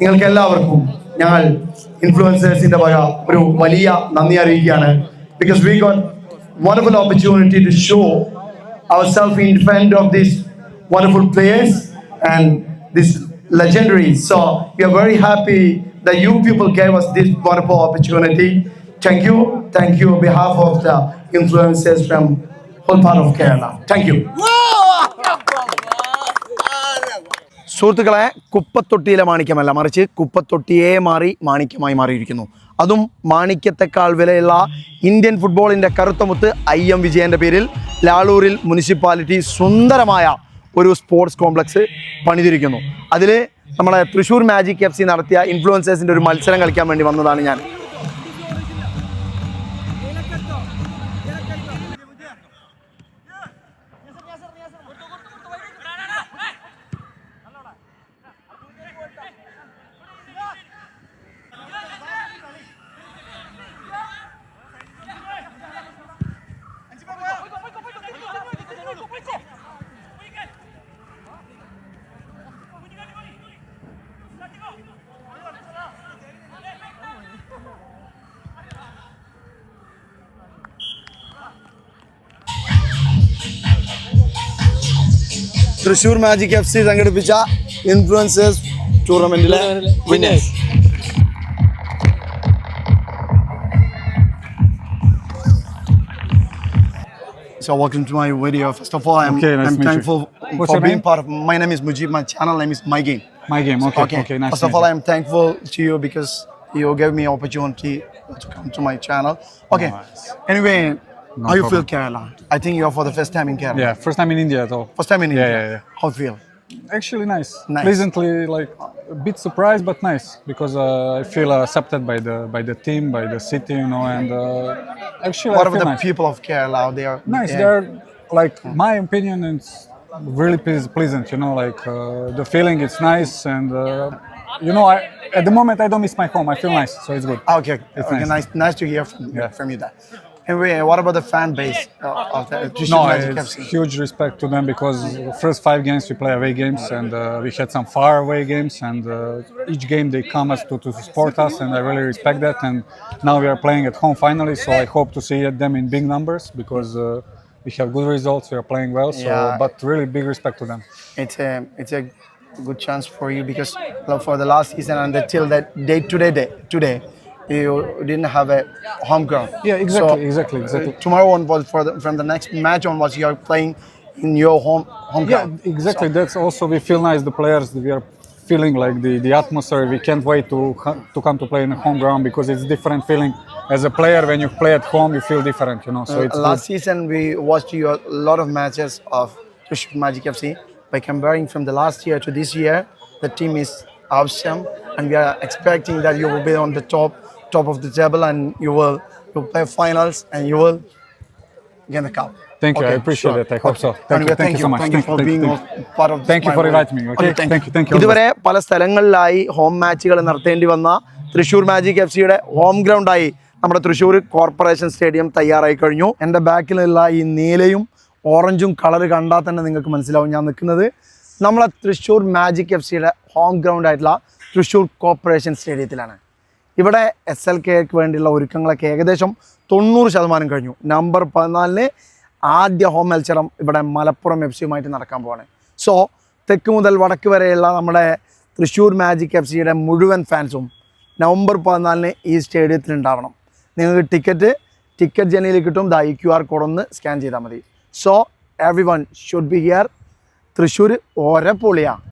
നിങ്ങൾക്ക് എല്ലാവർക്കും ഞങ്ങൾ ഇൻഫ്ലുവൻസേഴ്സിന്റെ വക ഒരു വലിയ നന്ദി അറിയിക്കുകയാണ് because we got wonderful opportunity to show ourselves in front of these wonderful players and this legendary. So we are very happy that you people gave us this wonderful opportunity. Thank you. Thank you on behalf of the influencers from whole part of Kerala. Thank you. സുഹൃത്തുക്കളെ കുപ്പത്തൊട്ടിയിലെ മാണിക്യമല്ല മറിച്ച് കുപ്പത്തൊട്ടിയെ മാറി മാണിക്യമായി മാറിയിരിക്കുന്നു. അതും മാണിക്യത്തെക്കാൾ വിലയുള്ള Indian ഫുട്ബോളിന്റെ കറുത്തമുത്ത് I M വിജയന്റെ പേരിൽ ലാളൂരിൽ മുനിസിപ്പാലിറ്റി സുന്ദരമായ ഒരു സ്പോർട്സ് കോംപ്ലക്സ് പണിതിരിക്കുന്നു. അതിൽ നമ്മളെ തൃശ്ശൂർ മാജിക് എഫ് സി നടത്തിയ ഇൻഫ്ലുവൻസേഴ്സിന്റെ ഒരു മത്സരം കളിക്കാൻ വേണ്ടി വന്നതാണ് ഞാൻ. തൃശ്ശൂർ മാജിക് എഫ് സി സംഘടിപ്പിച്ച ഇൻഫ്ലുവൻസേഴ്സ് ടൂർണമെന്റിലെ winners So welcome to my video. First of all, I'm, Okay, nice I'm to meet you. thankful What's for your being name? part of. My name is Mujib. My channel name is My Game. My game. Okay. Okay. nice. First to of meet all, you. I'm thankful to you because you gave me opportunity to come to my channel. Okay. Nice. Anyway, no how you feel problem. Kerala? I think you're for the first time in Kerala. Yeah. First time in India at all. First time in India. yeah, yeah. yeah. How feel? Actually, nice. Nice. Pleasantly, like a bit surprised, but nice because uh, I feel accepted by the by the team, by the city, you know. And uh, actually, What I about feel the nice. people of Kerala out there? Nice. Yeah. They're like my opinion. It's really pleas- pleasant. You know, like uh, the feeling. It's nice, and uh, you know, I at the moment I don't miss my home. I feel nice, so it's good. Ah, Okay, It's nice. nice. nice, to hear from, Yeah. from you that. Anyway, what about the fan base uh, of the No, it's huge respect to them because the first five games we play away games and uh, we had some far away games and uh, each game they come us to, to support us and I really respect that and now we are playing at home finally so I hope to see them in big numbers because uh, we have good results we are playing well so Yeah. but really big respect to them It's a it's a good chance for you because for the last season and until that day today day today you didn't have a home ground. Yeah, exactly, So, exactly, uh, tomorrow on was for the, from the next match on was you are playing in your home home yeah ground. exactly that's also we feel nice the players we are feeling like the, the atmosphere we can't wait to to come to play in the home ground because it's different feeling as a player when you play at home you feel different you know so Uh, it's last good. season we watched you a lot of matches of Thrissur Magic FC. By comparing from the last year to this year, the team is awesome, and we are expecting that you will be on the top top of the table, and you will you play finals, and you will get the cup. Thank you. Okay, I appreciate sure. it. I hope okay. so. Thank thank you. Thank you so much. Thank you Thank for thank being thank part of. Thank you for inviting me, okay? Thank you, thank you. ഇതുവരെ പല സ്ഥലങ്ങളിലായി home മാച്ചുകൾ നടത്തേണ്ടി വന്ന Thrissur magic F സിയുടെ home ഗ്രൗണ്ടായി നമ്മുടെ Thrissur corporation stadium തയ്യാറായി കഴിഞ്ഞു എന്റെ ബാക്കിലുള്ള ഈ നീലയും ഓറഞ്ചും കളർ കണ്ടാൽ തന്നെ നിങ്ങൾക്ക് മനസ്സിലാവും ഞാൻ നിൽക്കുന്നത് നമ്മളെ തൃശ്ശൂർ മാജിക് എഫ് സിയുടെ ഹോം ഗ്രൗണ്ട് ആയിട്ടുള്ള തൃശ്ശൂർ കോർപ്പറേഷൻ സ്റ്റേഡിയത്തിലാണ് ഇവിടെ എസ് എൽ കെക്ക് വേണ്ടിയുള്ള ഒരുക്കങ്ങളൊക്കെ ഏകദേശം തൊണ്ണൂറ് ശതമാനം കഴിഞ്ഞു. നവംബർ പതിനാലിന് ആദ്യ ഹോം മത്സരം ഇവിടെ മലപ്പുറം എഫ് സിയുമായിട്ട് നടക്കാൻ പോവാണ്. സോ തെക്ക് മുതൽ വടക്ക് വരെയുള്ള നമ്മുടെ തൃശ്ശൂർ മാജിക് എഫ് സിയുടെ മുഴുവൻ ഫാൻസും നവംബർ പതിനാലിന് ഈ സ്റ്റേഡിയത്തിൽ ഉണ്ടാവണം നിങ്ങൾക്ക് ടിക്കറ്റ് ടിക്കറ്റ് ജനയിൽ കിട്ടും. ദാ ഈ ക്യു ആർ കോഡ് ഒന്ന് സ്കാൻ ചെയ്താൽ മതി. So everyone should be here Thrissur ഓരോ പൊളിയാണ്